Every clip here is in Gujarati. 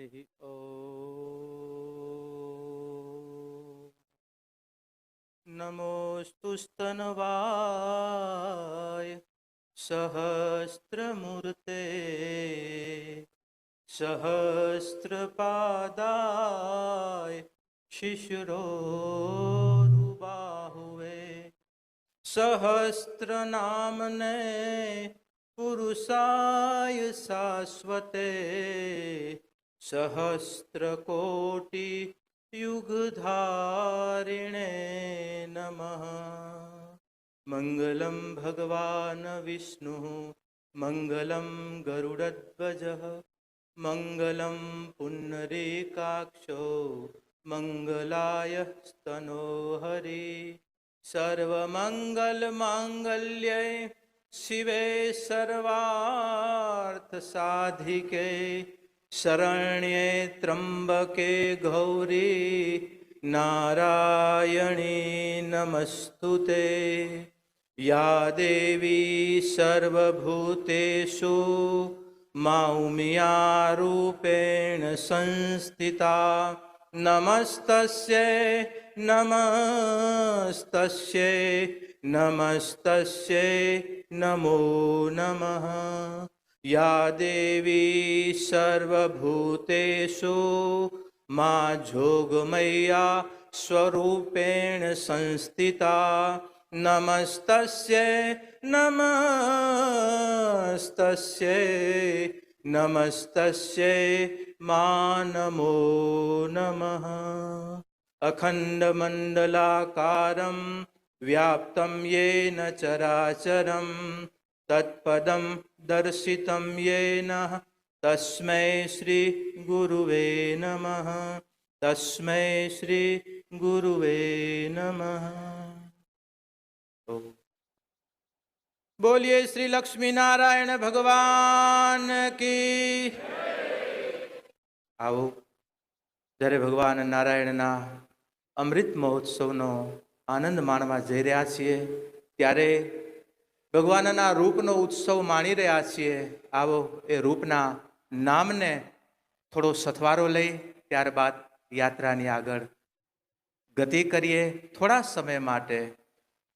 હરિ ઓ નમોસ્તુસ્તનવાય સહસ્ત્રમૂર્તે સહસ્ત્રપાદાય શિશુરોરુબાહુવે સહસ્ત્રનામને પુરુષાય શાશ્વતે सहस्रकोटियुगधारिणे नमः। मङ्गलं भगवान् विष्णुः मङ्गलं गरुडध्वजः मङ्गलं पुण्डरीकाक्षो मङ्गलाय स्तनो हरि। सर्वमङ्गलमाङ्गल्ये शिवे सर्वार्थसाधिके શરણ્યે ત્રંબકે ગૌરી નારાયણી નમસ્તુ તે યા દેવી સર્વભૂતેષુ મૌમિયા રૂપેણ સંસ્થિતા નમસ્તસ્ય નમસ્તસ્ય નમસ્તસ્ય નમો નમઃ या देवी सर्वभूतेषु मा जोगमय्या स्वरूपेण संस्थिता। नमस्तस्यै नमस्तस्यै नमस्तस्यै मा नमो। नमः अखण्डमण्डलाकारं व्याप्तं येन તત્પદમ દર્શિતમ યેન તસ્મૈ શ્રી ગુરુવે નમઃ તસ્મૈ શ્રી ગુરુવે નમઃ બોલીએ શ્રી લક્ષ્મીનારાયણ ભગવાન કી આવો જ્યારે ભગવાન નારાયણના અમૃત મહોત્સવનો આનંદ માણવા જઈ રહ્યા છીએ. ત્યારે ભગવાનના રૂપનો ઉત્સવ માણી રહ્યા છીએ. આવો એ રૂપના નામને થોડો સથવારો લઈ ત્યારબાદ યાત્રાની આગળ ગતિ કરીએ થોડા સમય માટે.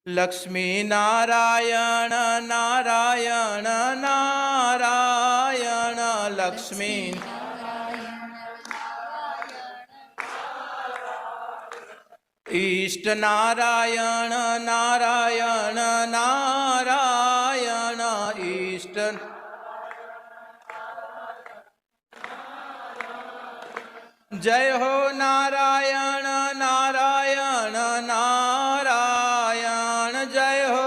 લક્ષ્મી નારાયણ નારાયણ નારાયણ, લક્ષ્મી ઈષ્ટ નારાયણ નારાયણ નારાયણ જય હો નારાયણ નારાયણ નારાયણ જય હો.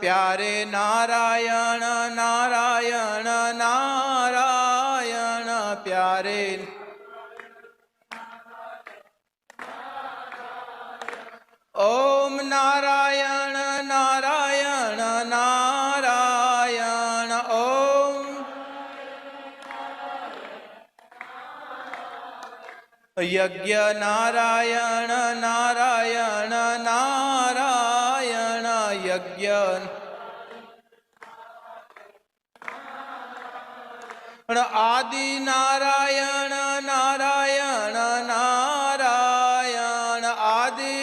પ્યારે નારાયણ નારાયણ નારાયણ પ્યારે ઓમ નારાયણ. યજ્ઞ નારાયણ નારાયણ નારાયણ યજ્ઞ આદિ નારાયણ નારાયણ નારાયણ આદિ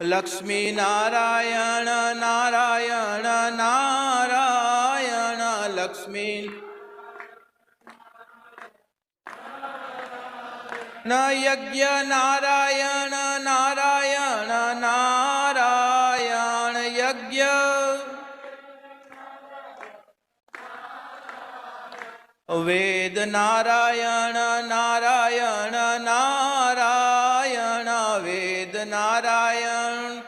લક્ષ્મી નારાયણ નારાયણ નારાયણ લક્ષ્મી ન યજ્ઞ નારાયણ નારાયણ નારાયણ યજ્ઞ વેદ નારાયણ નારાયણ નારાયણ વેદ નારાયણ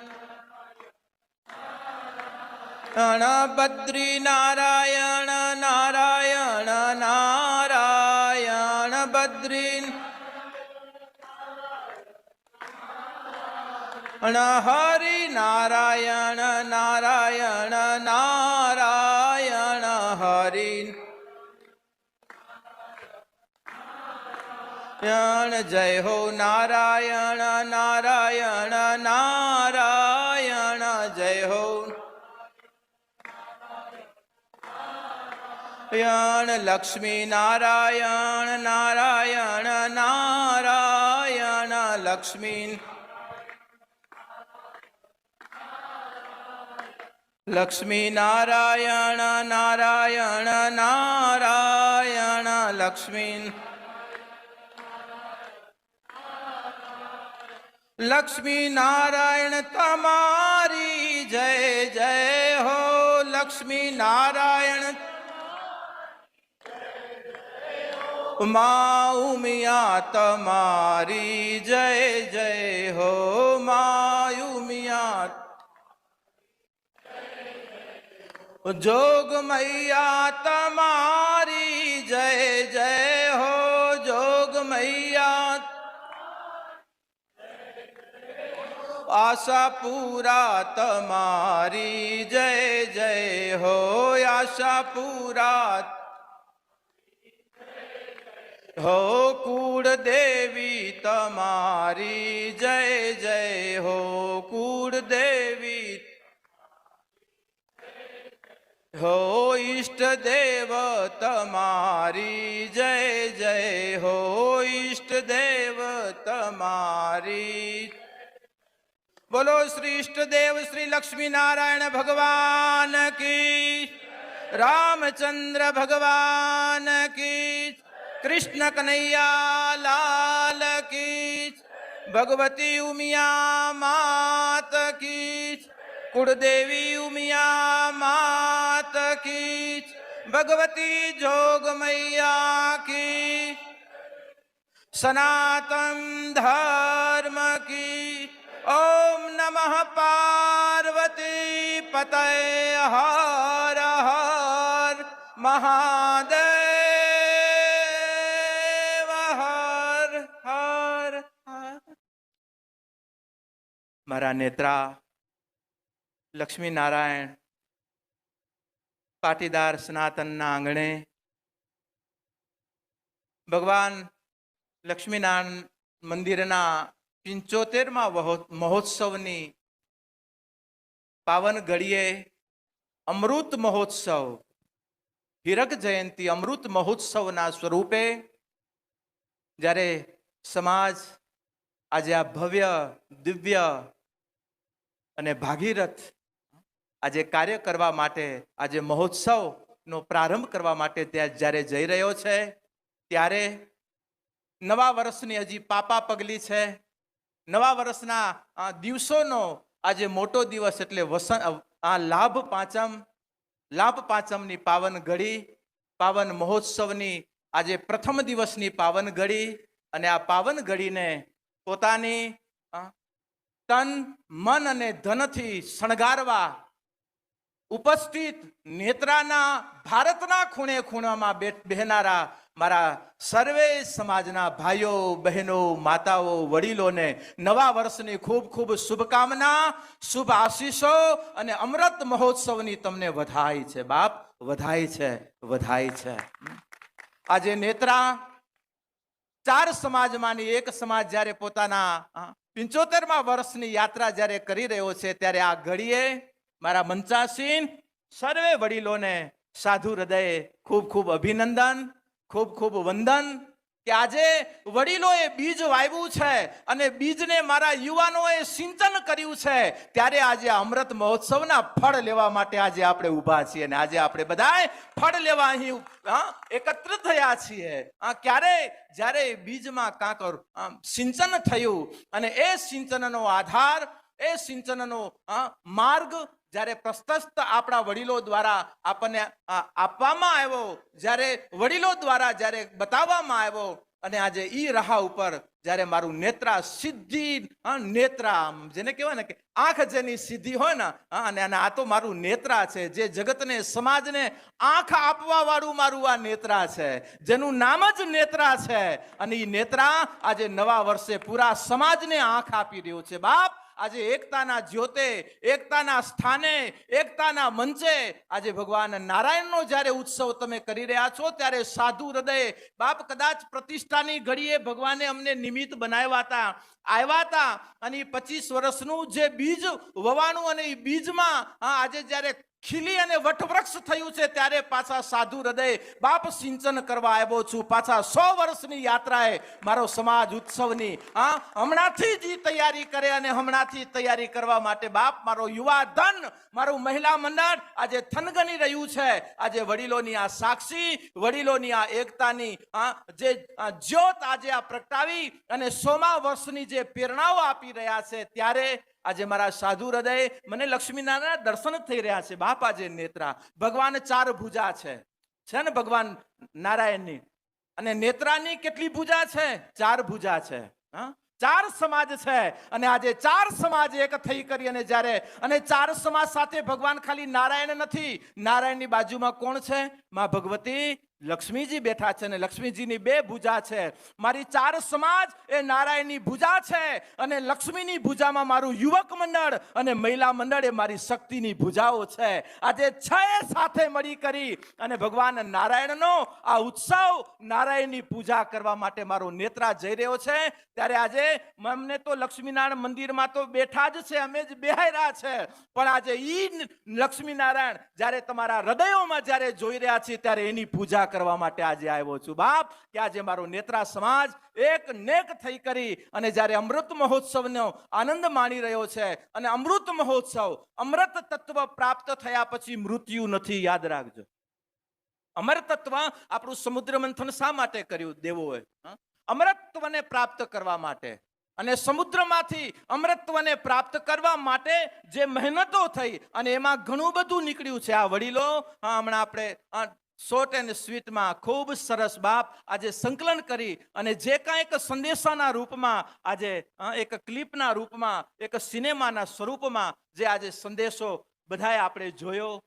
બદ્રી નારાયણ નારાયણ હરિ નારાયણ નારાયણ નારાયણ, હરિ. નારાયણ જય હો નારાયણ નારાયણ નારાયણ, જય હો. નારાયણ લક્ષ્મી નારાયણ નારાયણ નારાયણ, લક્ષ્મી લક્ષ્મી નારાયણ નારાયણ નારાયણ, લક્ષ્મી લક્ષ્મી નારાયણ તમારી જય જય હો લક્ષ્મી નારાયણ. મા ઉમિયા તમારી જય જય હો મા ઉમિયા જોગ મૈયા તમારી જય જય હો જોગ મૈયા આશા પૂરા તમારી જય જય હો આશા પૂરા હો કુળ દેવી તમારી જય જય હો કુળ દેવી હો ઈષ્ટ દેવ તમારી જય જય હો ઈષ્ટ દેવ તમારી. બોલો શ્રી ઈષ્ટ દેવ શ્રી લક્ષ્મીનારાયણ ભગવાન કી રામચંદ્ર ભગવાન કી કૃષ્ણ કનૈયા લાલ કી ભગવતી ઉમિયા માત કી કુળદેવી ઉમિયા માત કી ભગવતી જોગ મૈયા કી સનાતન ધર્મ કી ઓમ નમઃ પાર્વતી પતય હર હર મહાદેવ હર હર હર મારા લક્ષ્મી નારાયણ, પાટીદાર સનાતનના આંગણે, ભગવાન લક્ષ્મીનારાયણ મંદિરના પિંચોતેરમાં મહોત્સવની પાવન ઘડીએ અમૃત મહોત્સવ, હીરક જયંતી અમૃત મહોત્સવના સ્વરૂપે જ્યારે સમાજ આજે આ ભવ્ય, દિવ્ય અને ભાગીરથ આજે કાર્ય કરવા માટે, આજે મહોત્સવનો પ્રારંભ કરવા માટે ત્યાં જ્યારે જઈ રહ્યો છે, ત્યારે નવા વર્ષની હજી પાપા પગલી છે. નવા વર્ષના દિવસોનો આજે મોટો દિવસ એટલે વસંત આ લાભ પાંચમ, લાભ પાંચમની પાવન ઘડી, પાવન મહોત્સવની આજે પ્રથમ દિવસની પાવન ઘડી અને આ પાવન ઘડીને પોતાની તન, મન અને ધનથી શણગારવા ઉપસ્થિત નેત્રાના ભારતના ખૂણે ખૂણામાં બેહનારા મારા સર્વે સમાજના ભાઈઓ, બહેનો, માતાઓ, વડીલોને નવા વર્ષની ખૂબ ખૂબ શુભકામના, શુભ આશીષો અને અમૃત મહોત્સવની તમને વધાઈ છે. બાપ વધાઈ છે વધાઈ છે. આજે નેત્રા ચાર સમાજમાંની એક સમાજ જ્યારે પોતાના પિંચોતેરમાં વર્ષની યાત્રા જ્યારે કરી રહ્યો છે, ત્યારે આ ઘડીએ મારા મંચાસીન સર્વે વડીલોને સાધુ હૃદયે ખૂબ ખૂબ અભિનંદન, ખૂબ ખૂબ વંદન કે આજે વડીલોએ બીજ વાવ્યું છે અને બીજને મારા યુવાનોએ સિંચન કર્યું છે, ત્યારે આજે અમૃત મહોત્સવના ફળ લેવા માટે આજે આપણે ઊભા છીએ અને આજે આપણે બધાય ફળ લેવા અહીં એકત્ર થયા છીએ. ક્યારે? જ્યારે બીજમાં આમ, સિંચન થયું અને એ સિંચનનો આધાર, એ સિંચનનો માર્ગ જ્યારે પ્રશસ્ત આપણા વડીલો દ્વારા આપણને આપવામાં આવ્યો, જ્યારે વડીલો દ્વારા જ્યારે બતાવવામાં આવ્યો, અને આજે ઈ રાહ ઉપર જ્યારે મારું નેત્રા સિદ્ધિ નેત્રા જેને કહેવાય ને કે આંખ જેની સિદ્ધિ હોય ને અને આ તો મારું નેત્રા છે, જે જગતને, સમાજને આંખ આપવા વાળું મારું આ નેત્રા છે, જેનું નામ જ નેત્રા છે, અને એ નેત્રા આજે નવા વર્ષે પૂરા સમાજને આંખ આપી રહ્યો છે. બાપ આજે એકતાના જ્યોતે, એકતાના સ્થાને, એકતાના મંચે આજે ભગવાન નારાયણનો જ્યારે ઉત્સવ તમે કરી રહ્યા છો, ત્યારે સાધુ હૃદય બાપ કદાચ પ્રતિષ્ઠાની ઘડીએ ભગવાને અમને નિમિત્ત બનાવ્યા હતા, આવ્યા હતા. અને પચીસ વર્ષનું જે બીજ વવાનું અને એ બીજમાં આજે જ્યારે ખીલી અને વટવૃક્ષ થયું છે, ત્યારે પાછા સાધુ હૃદય બાપ સિંચન કરવા આવ્યો છું. પાછા સો વર્ષની યાત્રાએ મારો સમાજ ઉત્સવની હા હમણાંથી જ તૈયારી કરે અને હમણાંથી તૈયારી કરવા માટે બાપ મારો યુવા ધન, મારું મહિલા મંડળ આજે થનગની રહ્યું છે. આજે વડીલોની આ સાક્ષી, વડીલોની આ એકતાની હા જે જ્યોત આજે આ પ્રગટાવી અને સોમા વર્ષની જે પ્રેરણાઓ આપી રહ્યા છે, ત્યારે આજે મારા સાધુ હૃદય મને લક્ષ્મીનારાયણ દર્શન થઈ રહ્યા છે, બાપ આજે નેત્રા. ભગવાન ચાર ભુજા છે. છે ને ભગવાન નારાયણની? અને નેત્રાની કેટલી ભૂજા છે? ચાર ભુજા છે. હા? ચાર સમાજ છે. અને આજે ચાર સમાજ એક થઈ કરી અને જ્યારે અને ચાર સમાજ સાથે ભગવાન ખાલી નારાયણ નથી. નારાયણની બાજુમાં કોણ છે? માં ભગવતી લક્ષ્મીજી બેઠા છે ને લક્ષ્મીજીની બે ભુજા છે. મારી ચાર સમાજ એ નારાયણની ભુજા છે અને લક્ષ્મીની ભૂજામાં મારું યુવક મંડળ અને મહિલા મંડળ એ મારી શક્તિની ભુજાઓ છે. આજે છ સાથે મળી કરી અને ભગવાન નારાયણનો આ ઉત્સવ નારાયણની પૂજા કરવા માટે મારો નેત્રા જઈ રહ્યો છે. ત્યારે આજે અમને તો લક્ષ્મીનારાયણ મંદિરમાં તો બેઠા જ છે, અમે જ બેહાયરા છે. પણ આજે ઈ લક્ષ્મીનારાયણ જ્યારે તમારા હૃદયોમાં જ્યારે જોઈ રહ્યા છીએ ત્યારે એની પૂજા કરવા માટે આજે આવ્યો છું. બાપ, કે આજે મારો નેત્રા સમાજ એક નેક થઈ કરી અને જ્યારે અમૃત મહોત્સવનો આનંદ માણી રહ્યો છે અને અમૃત મહોત્સવ અમૃત તત્વ પ્રાપ્ત થયા પછી મૃત્યુ નથી, યાદ રાખજો. અમર તત્વ આપણું સમુદ્ર મંથન શા માટે કર્યું? દેવોએ? અમરત્વને પ્રાપ્ત કરવા માટે. અને સમુદ્રમાંથી અમરત્વને પ્રાપ્ત કરવા માટે જે મહેનતો થઈ અને એમાં ઘણું બધું નીકળ્યું છે. આ વડીલો હમણાં આપણે શોર્ટ એન્ડ સ્વીટમાં ખૂબ સરસ બાપ આજે સંકલન કરી અને જે કાંઈ એક સંદેશાના રૂપમાં આજે એક ક્લિપના રૂપમાં, એક સિનેમાના સ્વરૂપમાં જે આજે સંદેશો બધાએ આપણે જોયો?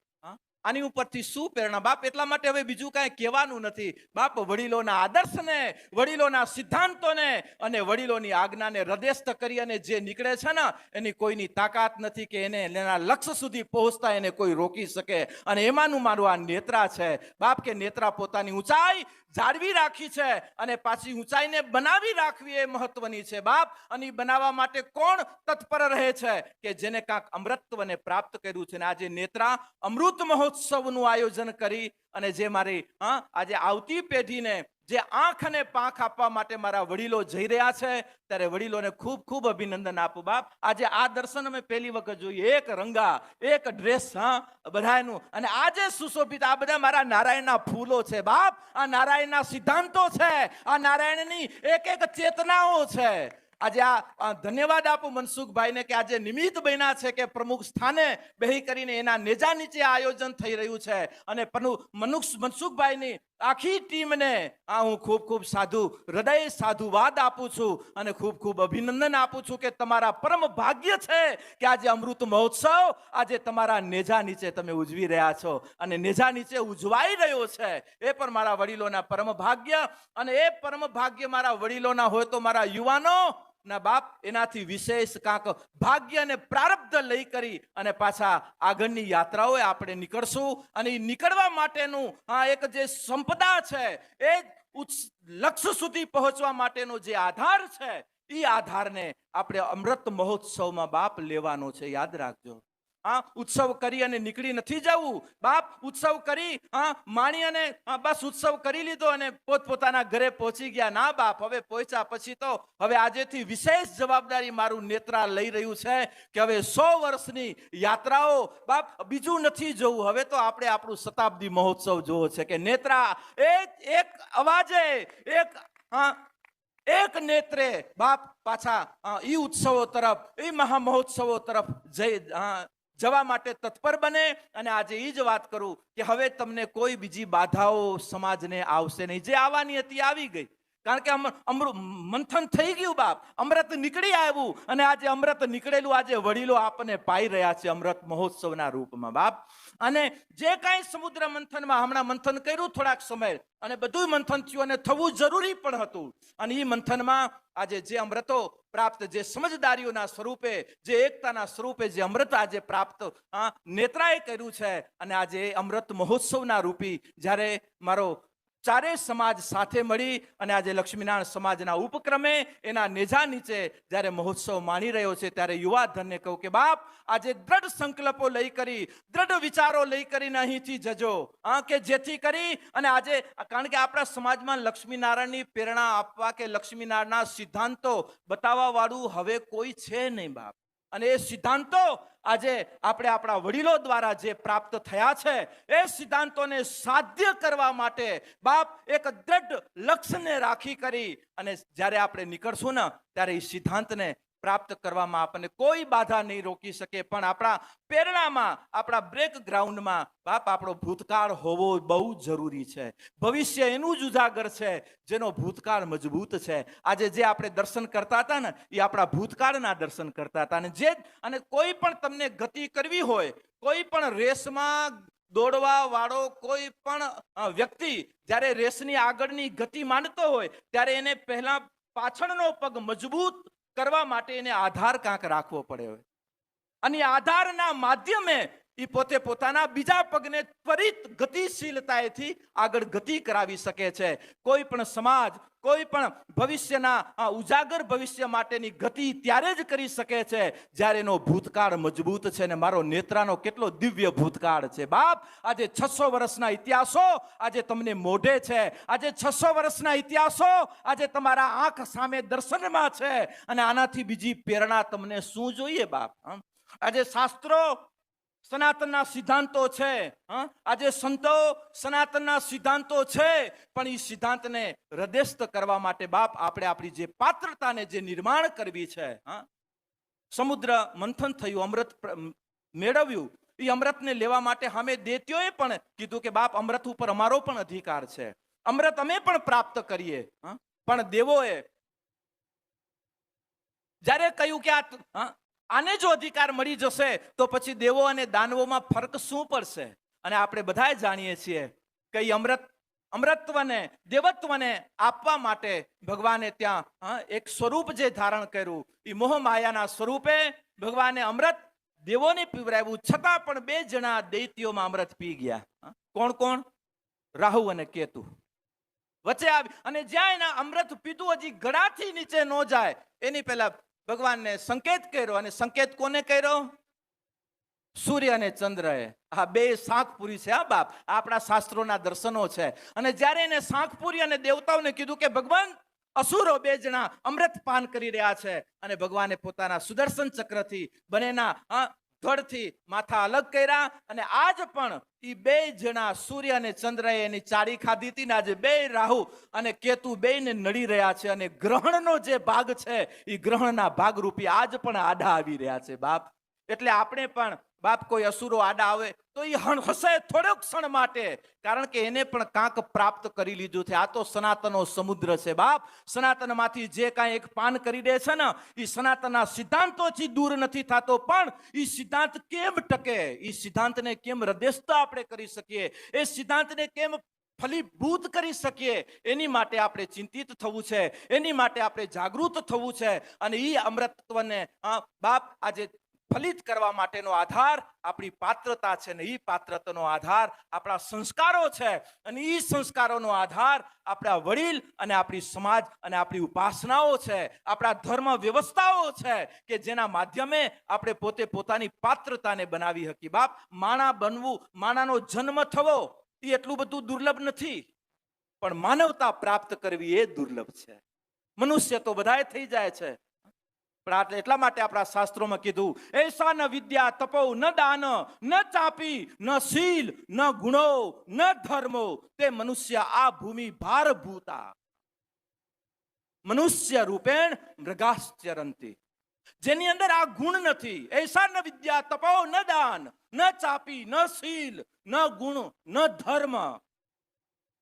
આની ઉપરથી શું પ્રેરણા? બાપ એટલા માટે હવે બીજું કાંઈ કહેવાનું નથી. બાપ વડીલોના આદર્શને, વડીલોના સિદ્ધાંતોને અને વડીલોની આજ્ઞાને હૃદયસ્થ કરી અને જે નીકળે છે ને, એની કોઈની તાકાત નથી કે એને એના લક્ષ્ય સુધી પહોંચતા એને કોઈ રોકી શકે. અને એમાંનું મારું આ નેત્રા છે. બાપ કે નેત્રા પોતાની ઊંચાઈ જાળવી રાખી છે અને પાછી ઊંચાઈને બનાવી રાખવી એ મહત્વની છે. બાપ, અને બનાવવા માટે કોણ તત્પર રહે છે? કે જેને કાંક અમૃતત્વને પ્રાપ્ત કર્યું છે. ને આજે નેત્રા, અમૃત મહોત્સવનું આયોજન કરી અને જે મારી, હા, આજે આવતી પેઢીને જે આંખ અને પાંખ આપવા માટે મારા વડીલો જઈ રહ્યા છે, ત્યારે વડીલોને ખૂબ ખૂબ અભિનંદન આપું, બાપ. આજે આ દર્શન અમે પહેલી વખત જોઈએ. એક રંગા, એક ડ્રેસ, હા બધાનું અને આજે સુશોભિત, આ બધા મારા નારાયણના ફૂલો છે, બાપ. આ નારાયણના સિદ્ધાંતો છે. આ નારાયણની એક એક ચેતનાઓ છે. આજે આ ધન્યવાદ આપું મનસુખભાઈને કે આજે નિમિત્ત બન્યા છે કે પ્રમુખ સ્થાને બેહી કરીને એના નેજા નીચે આયોજન થઈ રહ્યું છે. અને મનસુખભાઈની આખી ટીમને આ હું ખૂબ ખૂબ સાધુ, હૃદય સાધુવાદ આપું છું અને ખૂબ ખૂબ અભિનંદન આપું છું કે તમારા પરમ ભાગ્ય છે કે આજે અમૃત મહોત્સવ આજે તમારા નેજા નીચે તમે ઉજવી રહ્યા છો. અને નેજા નીચે ઉજવાઈ રહ્યો છે. એ પણ મારા વડીલોના પરમ ભાગ્ય. અને એ પરમ ભાગ્ય મારા વડીલોના હોય તો મારા યુવાનો ના બાપ એનાથી વિશેષ કાંક ભાગ્ય અને પ્રારબ્ધ લઈ કરી અને પાછા આગળની યાત્રાઓએ આપણે નીકળશું. અને એ નીકળવા માટેનું આ એક જે સંપદા છે, એ ઉચ્ચ લક્ષ્ય સુધી પહોંચવા માટેનો જે આધાર છે એ આધારને આપણે અમૃત મહોત્સવમાં બાપ લેવાનો છે. યાદ રાખજો. હા ઉત્સવ કરી અને નીકળી નથી જવું. બાપ, ઉત્સવ કરી હા માણી અને બસ ઉત્સવ કરી લીધો અને પોતપોતાના ઘરે પહોંચી ગયા. ના બાપ, હવે પહોંચ્યા પછી તો હવે આજેથી વિશેષ જવાબદારી મારું નેત્રા લઈ રહ્યું છે કે હવે સો વર્ષની યાત્રાઓ, બાપ, બીજું નથી જોવું. હવે તો આપણે આપણું શતાબ્દી મહોત્સવ જોવો છે કે નેત્રા એક એક અવાજે, એક હા એક નેત્રે બાપ પાછા ઈ ઉત્સવો તરફ, ઈ મહામહોત્સવો તરફ જઈ જવા માટે તત્પર બને અને આજે એ જ વાત કરું કે હવે તમને કોઈ બીજી બાધાઓ સમાજને આવશે નહીં. જે આવવાની હતી, આવી ગઈ. કારણ કે અમૃત અમૃ મંથન થઈ ગયું બાપ. અમૃત નીકળી આવ્યું અને આજે અમૃત નીકળેલું, આજે વડીલો આપણને પાઈ રહ્યા છે અમૃત મહોત્સવના રૂપમાં બાપ. અને જે કાંઈ સમુદ્ર મંથનમાં હમણાં મંથન કર્યું થોડાક સમય, અને બધું મંથન થયું અને થવું જરૂરી પણ હતું. અને એ મંથનમાં આજે જે અમૃતો પ્રાપ્ત, જે સમજદારીઓના સ્વરૂપે, જે એકતાના સ્વરૂપે જે અમૃત આજે પ્રાપ્ત નેત્રાએ કર્યું છે. અને આજે અમૃત મહોત્સવના રૂપી જ્યારે મારો ચારેય સમાજ સાથે મળી અને આજે લક્ષ્મીનારાયણ સમાજના ઉપક્રમે એના નેજા નીચે જ્યારે મહોત્સવ માણી રહ્યો છે ત્યારે યુવા ધનને કહું કે, બાપ, આજે દ્રઢ સંકલ્પો લઈ કરી, દ્રઢ વિચારો લઈ કરીને અહીંથી જજો. હા કે જેથી કરી અને આજે, કારણ કે આપણા સમાજમાં લક્ષ્મીનારાયણની પ્રેરણા આપવા કે લક્ષ્મીનારાયણના સિદ્ધાંતો બતાવવા વાળું હવે કોઈ છે નહીં, બાપ. અને એ સિદ્ધાંતો આજે આપણે આપણા વડીલો દ્વારા જે પ્રાપ્ત થયા છે, એ સિદ્ધાંતોને સાધ્ય કરવા માટે બાપ એક દ્રઢ લક્ષ્યને રાખી કરી અને જ્યારે આપણે નીકળશું ને, ત્યારે એ સિદ્ધાંતને પ્રાપ્ત કરવામાં આપણને કોઈ બાધા નહીં રોકી શકે, પણ આપણા પ્રેરણામાં, આપણા બ્રેક ગ્રાઉન્ડમાં બાપ આપણો ભૂતકાળ હોવો બહુ જરૂરી છે. ભવિષ્ય એનું જ ઉજાગર છે, જેનો ભૂતકાળ મજબૂત છે. આજે જે આપણે દર્શન કરતા હતા ને, એ આપણા ભૂતકાળના દર્શન કરતા હતા. અને જે, અને કોઈ પણ તમને ગતિ કરવી હોય, કોઈ પણ રેસમાં દોડવા વાળો કોઈ પણ વ્યક્તિ જ્યારે રેસની આગળની ગતિ માંડતો હોય, ત્યારે એને પહેલા પાછળનો પગ મજબૂત કરવા માટે એને આધાર કાંક રાખવો પડે અને આધારના માધ્યમે એ પોતે પોતાના બીજા પગને ત્વરિત ગતિશીલતાએથી આગળ ગતિ કરાવી શકે છે. કોઈ પણ સમાજ, કોઈ પણ ભવિષ્યના ઉજાગર ભવિષ્ય માટેની ગતિ ત્યારે જ કરી શકે છે, જ્યારે એનો ભૂતકાળ મજબૂત છે ને મારો નેત્રાનો કેટલો દિવ્ય ભૂતકાળ છે. બાપ, આજે છસો વર્ષના ઇતિહાસો આજે તમને મોઢે છે. આજે છસો વર્ષના ઇતિહાસો આજે તમારા આંખ સામે દર્શનમાં છે. અને આનાથી બીજી પ્રેરણા તમને શું જોઈએ બાપ? આજે શાસ્ત્રો સનાતનના સિદ્ધાંતો છે આજે સંતો સનાતનના સિદ્ધાંતો છે, પણ એ સિદ્ધાંતને હૃદયસ્થ કરવા માટે બાપ આપણે આપણી જે પાત્રતાને જે નિર્માણ કરવી છે સમુદ્ર મંથન થયું, અમૃત મેળવ્યું એ અમૃતને લેવા માટે અમે દેત્યોએ પણ કીધું કે બાપ, અમૃત ઉપર અમારો પણ અધિકાર છે અમૃત અમે પણ પ્રાપ્ત કરીએ? પણ દેવોએ જ્યારે કહ્યું કે આ? આને જો અધિકાર મળી જશે, તો પછી દેવો અને દાનવોમાં ફરક શું પડશે? અને આપણે બધા જાણીએ છીએ કે અમૃત અમૃતત્વને દેવત્વને આપવા માટે ભગવાને ત્યાં એક સ્વરૂપ જે ધારણ કર્યું એ મોહ માયાના સ્વરૂપે ભગવાને અમૃત દેવોને પીવરાવ્યું, છતાં પણ બે જણા દૈત્યોમાં અમૃત પી ગયા? કોણ કોણ? રાહુ અને કેતુ. વચ્ચે આવી, અને જ્યાં એના અમૃત પીધું, હજી ગળાથી નીચે ન જાય, એની પહેલા ભગવાનને સંકેત કર્યો અને સંકેત કોને કર્યો? સૂર્ય અને ચંદ્રએ. આ બે શાંખપુરી છે, હા, બાપ. આપણા શાસ્ત્રોના દર્શનો છે. અને જ્યારે એને શાંખપુરી અને દેવતાઓને કીધું કે, ભગવાન, અસુરો બે જણા અમૃત પાન કરી રહ્યા છે. અને ભગવાને પોતાના સુદર્શન ચક્રથી બંનેના ધડથી માથા અલગ કર્યા અને આજ પણ એ બે જણા સૂર્ય અને ચંદ્રએ એની ચાળી ખાધી હતી ને આજે બે રાહુ અને કેતુ બેયને નડી રહ્યા છે અને ગ્રહણનો જે ભાગ છે એ ગ્રહણના ભાગરૂપી આજ પણ આડા આવી રહ્યા છે બાપ. એટલે આપણે પણ બાપ કોઈ અસુરો આડા આવે, તો એ હસે થોડોક ક્ષણ માટે. કારણ કે એને પણ કાંક પ્રાપ્ત કરી લીધું છે. આ તો સનાતનો સમુદ્ર છે બાપ. સનાતનમાંથી જે કાંઈ એક પાન કરી દે છે ને એ સનાતનના સિદ્ધાંતોથી દૂર નથી થતો. પણ એ સિદ્ધાંત કેમ ટકે? એ સિદ્ધાંતને કેમ હૃદયસ્થ આપણે કરી શકીએ? એ સિદ્ધાંતને કેમ ફલીભૂત કરી શકીએ? એની માટે આપણે ચિંતિત થવું છે. એની માટે આપણે જાગૃત થવું છે. અને એ અમૃતત્વને બાપ આજે ફલિત કરવા માટેનો આધાર આપણી પાત્રતા છે ને એ પાત્રતાનો આધાર આપણા સંસ્કારો છે. અને એ સંસ્કારોનો આધાર આપણા વડીલ અને આપણી સમાજ અને આપણી ઉપાસનાઓ છે, આપણા ધર્મ વ્યવસ્થાઓ છે કે જેના માધ્યમે આપણે પોતે પોતાની પાત્રતાને બનાવી હકી બાપ, માણા બનવું, માણાનો જન્મ થવો એ એટલું બધું દુર્લભ નથી. પણ માનવતા પ્રાપ્ત કરવી એ દુર્લભ છે. મનુષ્ય તો બધાએ થઈ જાય છે. પણ એટલા માટે આપણા શાસ્ત્રોમાં કીધું, એસા ન વિદ્યા તપો ન દાન, ન ચાપી, ન શીલ, ન ગુણો, ન ધર્મો, તે મનુષ્ય આ ભૂમિ ભારભૂતા. મનુષ્ય રૂપેણ મૃગાશ્ચરંતી. જેની અંદર આ ગુણ નથી. એસા ન વિદ્યા તપો ન દાન, ન ચાપી, ન શીલ, ન ગુણ, ન ધર્મ.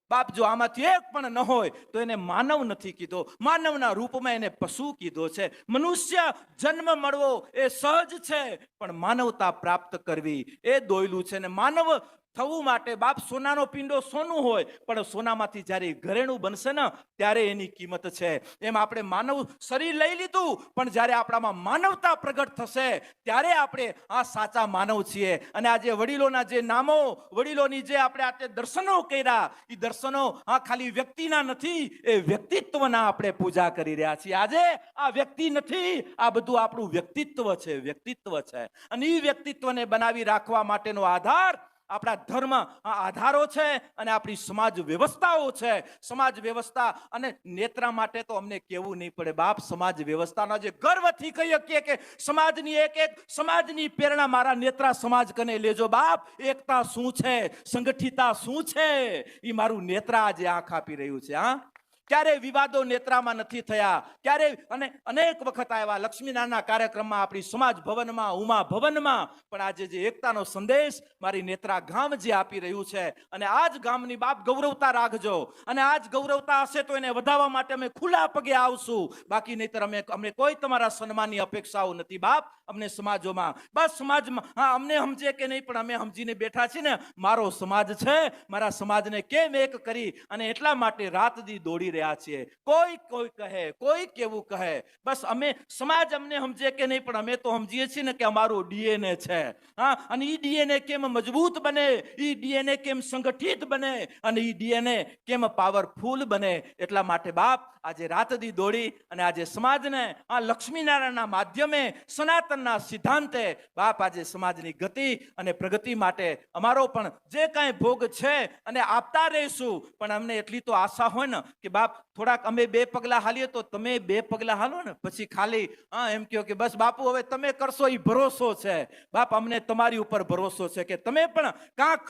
બાપ જો આમાંથી એક પણ ન હોય, તો એને માનવ નથી કીધો. માનવના રૂપમાં એને પશુ કીધો છે. મનુષ્ય જન્મ મળવો એ સહજ છે, પણ માનવતા પ્રાપ્ત કરવી એ દોયલું છે. ને માનવ થવું માટે બાપ સોનાનો પિંડો સોનું હોય, પણ સોનામાંથી જ્યારે ઘરેણું બનશે ને, ત્યારે એની કિંમત છે. એમ આપણે માનવ શરીર લઈ લીધું, પણ જ્યારે આપણામાં માનવતા પ્રગટ થશે, ત્યારે આપણે આ સાચા માનવ છીએ. અને આજે વડીલોના જે નામો, વડીલોની જે આપણે આજે દર્શનો કર્યા એ દર્શનો આ ખાલી વ્યક્તિના નથી, એ વ્યક્તિત્વના આપણે પૂજા કરી રહ્યા છીએ. આજે આ વ્યક્તિ નથી, આ બધું આપણું વ્યક્તિત્વ છે વ્યક્તિત્વ છે. અને એ વ્યક્તિત્વને બનાવી રાખવા માટેનો આધાર આપણા ધર્મ આધારો છે અને આપણી સમાજ વ્યવસ્થાઓ છે. સમાજ વ્યવસ્થા અને નેત્રા માટે તો અમને કેવું નહીં પડે બાપ. સમાજ વ્યવસ્થાનો જે ગર્વથી કહી શકીએ કે સમાજની એક એક સમાજની પ્રેરણા મારા નેત્રા સમાજ કને લેજો બાપ. એકતા શું છે? સંગઠિતા શું છે? એ મારું નેત્રા આજે આંખ આપી રહ્યું છે, હા? ક્યારે વિવાદો નેત્રામાં નથી થયા, ક્યારે અને અનેક વખત આવ્યા લક્ષ્મીનારાયણના કાર્યક્રમમાં આપણી સમાજ ભવનમાં, ઉમા ભવનમાં, પણ આજે જે એકતાનો સંદેશ મારી નેત્રા ગામ જે આપી રહ્યું છે, અને આ જ ગામની બાપ ગૌરવતા રાખજો, અને આ જ ગૌરવતા હશે તો એને વધાવવા માટે અમે ખુલ્લા પગે આવશું. બાકી નહીતર અમે, અમને કોઈ તમારા સન્માનની અપેક્ષાઓ નથી બાપ, અમને સમાજોમાં, બસ સમાજમાં, હા, અમને સમજે કે નહીં, પણ અમે સમજીને બેઠા છીએ ને, મારો સમાજ છે, મારા સમાજને કેમ એક કરી, અને એટલા માટે રાત દી દોડી રહ્યા છીએ. કોઈ કોઈ કહે, કોઈ કેવું કહે. બસ અમે, સમાજ અમને સમજે કે નહીં, પણ અમે તો સમજીએ છીએ ને કે અમારું ડીએનએ છે. હા, અને એ ડીએનએ કેમ મજબૂત બને? એ ડીએનએ કેમ સંગઠિત બને? અને એ ડીએનએ કેમ પાવરફુલ બને? એટલા માટે બાપ, આજે રાતદી દોડી અને આજે સમાજને, આ લક્ષ્મીનારાયણના માધ્યમે, સનાતનના સિદ્ધાંતે, બાપ આજે સમાજની ગતિ અને પ્રગતિ માટે અમારો પણ જે કાંઈ ભોગ છે, અને આપતા રહીશું. પણ અમને એટલી તો આશા હોય ને કે બાપ થોડાક અમે બે પગલા હાલીએ તો તમે બે પગલા હાલો ને, પછી ખાલી, હા, એમ કહો કે બસ બાપુ, હવે તમે કરશો એ ભરોસો છે. બાપ, અમને તમારી ઉપર ભરોસો છે કે તમે પણ કાંક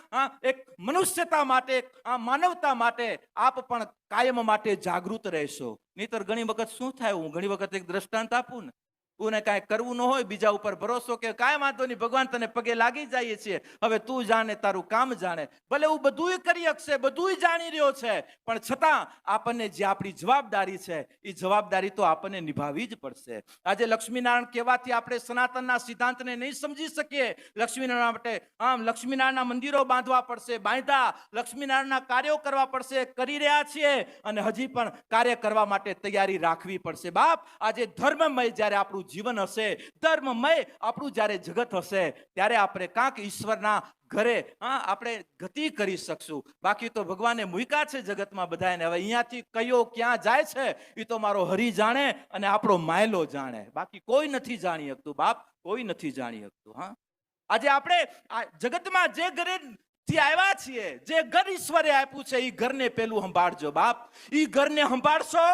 એક મનુષ્યતા માટે આ માનવતા માટે આપ પણ કાયમ માટે જાગૃત રહેશો. નહીતર ઘણી વખત શું થાય? હું ઘણી વખત એક દ્રષ્ટાંત આપું ને કોને કાંઈ કરવું ન હોય, બીજા ઉપર ભરોસો કે કાંઈ વાંધો નહીં, ભગવાન તને પગે લાગી જઈએ છીએ હવે તું જાણે, તારું કામ જાણે. ભલે હું બધુંય કરી શકશે બધુંય જાણી રહ્યો છે, પણ છતાં આપણને જે આપણી જવાબદારી છે એ જવાબદારી તો આપણને નિભાવવી જ પડશે. આજે લક્ષ્મીનારાયણ કહેવાથી આપણે સનાતનના સિદ્ધાંતને નહીં સમજી શકીએ. લક્ષ્મીનારાયણ માટે આમ લક્ષ્મીનારાયણના મંદિરો બાંધવા પડશે, બાંધા, લક્ષ્મીનારાયણના કાર્યો કરવા પડશે, કરી રહ્યા છીએ, અને હજી પણ કાર્ય કરવા માટે તૈયારી રાખવી પડશે. બાપ, આજે ધર્મમય જ્યારે આપણું જીવન હશે, ધર્મમય આપણું જ્યારે જગત હશે, ત્યારે આપણે કાંક ઈશ્વરના ઘરે, હા, આપણે ગતિ કરી શકશું. બાકી તો ભગવાને મૂક્યા છે જગતમાં બધાને હવે અહીંયાથી કયો, ક્યાં જાય છે, એ તો મારો હરી જાણે અને આપણો માયલો જાણે. બાકી કોઈ નથી જાણી શકતું, બાપ કોઈ નથી જાણી શકતું, હા. આજે આપણે જગતમાં જે ઘરે થી આવ્યા છીએ, જે ઘર ઈશ્વરે આપ્યું છે એ ઘરને પેલું સંભાળજો, બાપ. એ ઘરને સંભાળશો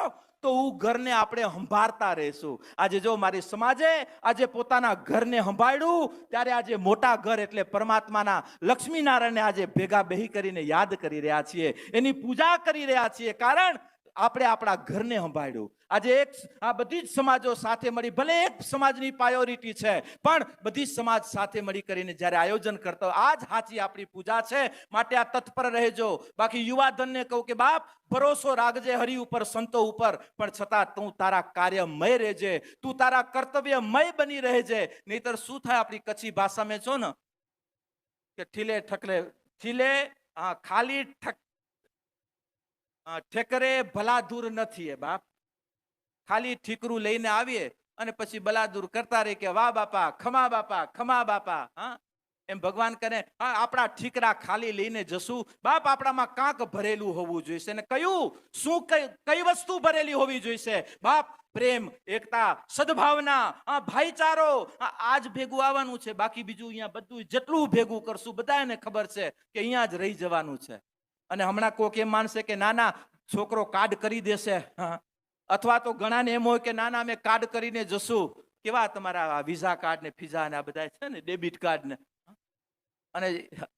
તો હું ઘરને આપણે સંભાળતા રહેશું. આજે જો મારી સમાજે આજે પોતાના ઘરને સંભાળ્યું, ત્યારે આજે મોટા ઘર એટલે પરમાત્માના લક્ષ્મીનારાયણને આજે ભેગા બેહી કરીને યાદ કરી રહ્યા છીએ. એની પૂજા કરી રહ્યા છીએ. કારણ આપણે આપણા ઘરને સંભાળ્યું. આજે એક આ બધી જ સમાજો સાથે મળી, ભલે એક સમાજની પ્રાયોરિટી છે, પણ બધી સમાજ સાથે મળી કરીને જ્યારે આયોજન કરતો આ જ સાચી આપણી પૂજા છે. માટે આ તત્પર રહેજો. બાકી યુવાધનને કહું કે, બાપ, ભરોસો રાખજે હરિ ઉપર, સંતો ઉપર. પણ છતાં તું તારા કાર્યમય રહેજે. તું તારા કર્તવ્યમય બની રહેજે. નહીતર શું થાય આપણી કચ્છી ભાષામાં છો ને? કે ઠીલે ઠકલે, ઠીલે ખાલી ઠક ઠેકરે ભલાદૂર નથી એ બાપ. ખાલી ઠીકરું લઈને આવીએ અને પછી બલાદૂર કરતા રહી કે વાહ બાપા, ખમા બાપા ખમા બાપા, હા. એમ ભગવાન કરે આપણા ઠીકરા ખાલી લઈને જશું. બાપ, આપણામાં કાંક ભરેલું હોવું જોઈશે. ને કયું? શું કઈ વસ્તુ ભરેલી હોવી જોઈશે? બાપ, પ્રેમ, એકતા, સદભાવના આ ભાઈચારો. આજ ભેગું આવવાનું છે. બાકી બીજું અહીંયા બધું જેટલું ભેગું કરશું બધાને ખબર છે કે અહીંયા જ રહી જવાનું છે. અને હમણાં કોક એમ માનશે કે ના ના, છોકરો કાર્ડ કરી દેશે અથવા તો ઘણાને એમ હોય કે ના ના, અમે કાર્ડ કરીને જશું. કેવા તમારા વિઝા કાર્ડ ને ફીઝા ને આ બધા છે ને ડેબિટ કાર્ડ ને? અને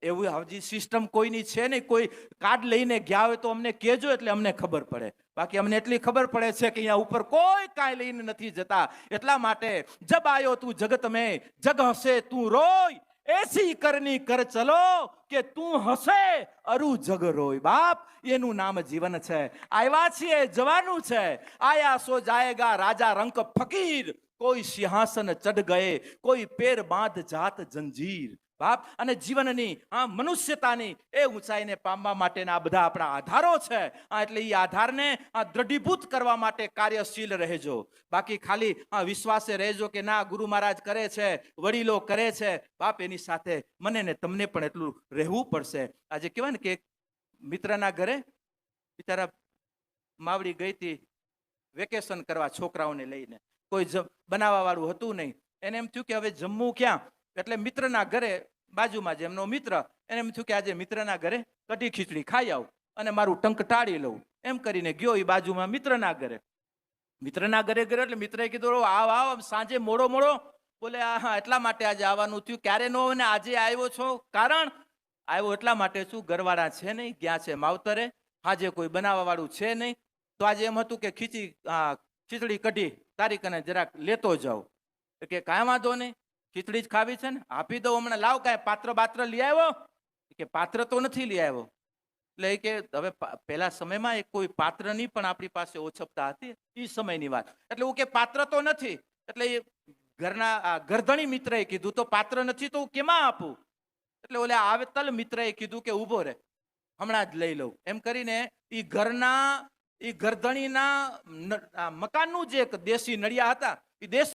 એવું હજી સિસ્ટમ કોઈની છે નહીં. કોઈ કાર્ડ લઈને ગયા હોય તો અમને કહેજો એટલે અમને ખબર પડે. બાકી અમને એટલી ખબર પડે છે કે અહીંયા ઉપર કોઈ કાંઈ લઈને નથી જતા. એટલા માટે, જબ આયો તું જગત મેં, જગ હશે તું રોય. એસી કરની કર ચલો કે તું હસે અરુ જગ રોય બાપ, એનું નામ જીવન છે. આવ્યા છીએ, જવાનું છે. આયા સો જાયેગા રાજા રંક ફકીર. કોઈ સિંહાસન ચઢ ગયે, કોઈ પેર બાંધ જાત જંજીર. બાપ અને જીવનની આ મનુષ્યતાની એ ઊંચાઈને પામવા માટેના આ બધા આપણા આધારો છે. આ એટલે એ આધારને આ દ્રઢીભૂત કરવા માટે કાર્યશીલ રહેજો. બાકી ખાલી આ વિશ્વાસે રહેજો કે ના, ગુરુ મહારાજ કરે છે, વડીલો કરે છે, બાપ એની સાથે મને ને તમને પણ એટલું રહેવું પડશે. આજે કહેવાય ને કે મિત્રના ઘરે બિચારા માવડી ગઈ હતી વેકેશન કરવા છોકરાઓને લઈને. કોઈ બનાવવા વાળું હતું નહીં. એને એમ થયું કે હવે જમવું ક્યાં? એટલે મિત્રના ઘરે, બાજુમાં જ એમનો મિત્ર, એને એમ થયું કે આજે મિત્રના ઘરે કઢી ખીચડી ખાઈ આવું અને મારું ટંક ટાળી લઉં. એમ કરીને ગયો એ બાજુમાં મિત્રના ઘરે. મિત્રના ઘરે ગયો એટલે મિત્રએ કીધું આવ આવ સાંજે મોડો મોડો. બોલે આ હા, એટલા માટે આજે આવવાનું થયું. ક્યારે નો અને આજે આવ્યો છો? કારણ આવ્યો એટલા માટે શું ઘરવાળા છે નહીં, ગયા છે માવતરે. આજે કોઈ બનાવવા વાળું છે નહીં. તો આજે એમ હતું કે ખીચી ખીચડી કઢી તારીખ અને જરાક લેતો જાઉં. કે કાંઈ વાંધો નહીં. ખીચડી જ ખાવી છે ને? આપી દઉં હમણાં. લાવ કાંઈ પાત્ર બાત્ર લઈ આવ્યો. કે પાત્ર તો નથી લઈ આવ્યો. એટલે એ કે હવે પહેલા સમયમાં એક કોઈ પાત્રની પણ આપણી પાસે ઓછપતા હતી. એ સમયની વાત. એટલે હું કે પાત્ર તો નથી. એટલે એ ઘરના ગરધણી મિત્રએ કીધું, તો પાત્ર નથી તો હું કેમાં આપું? એટલે ઓલે આવેતલ મિત્રએ કીધું કે ઊભો રહે હમણાં જ લઈ લઉં. એમ કરીને એ ઘરના એ ગરધણીના મકાનનું જે દેશી નળિયા હતા એ દેશ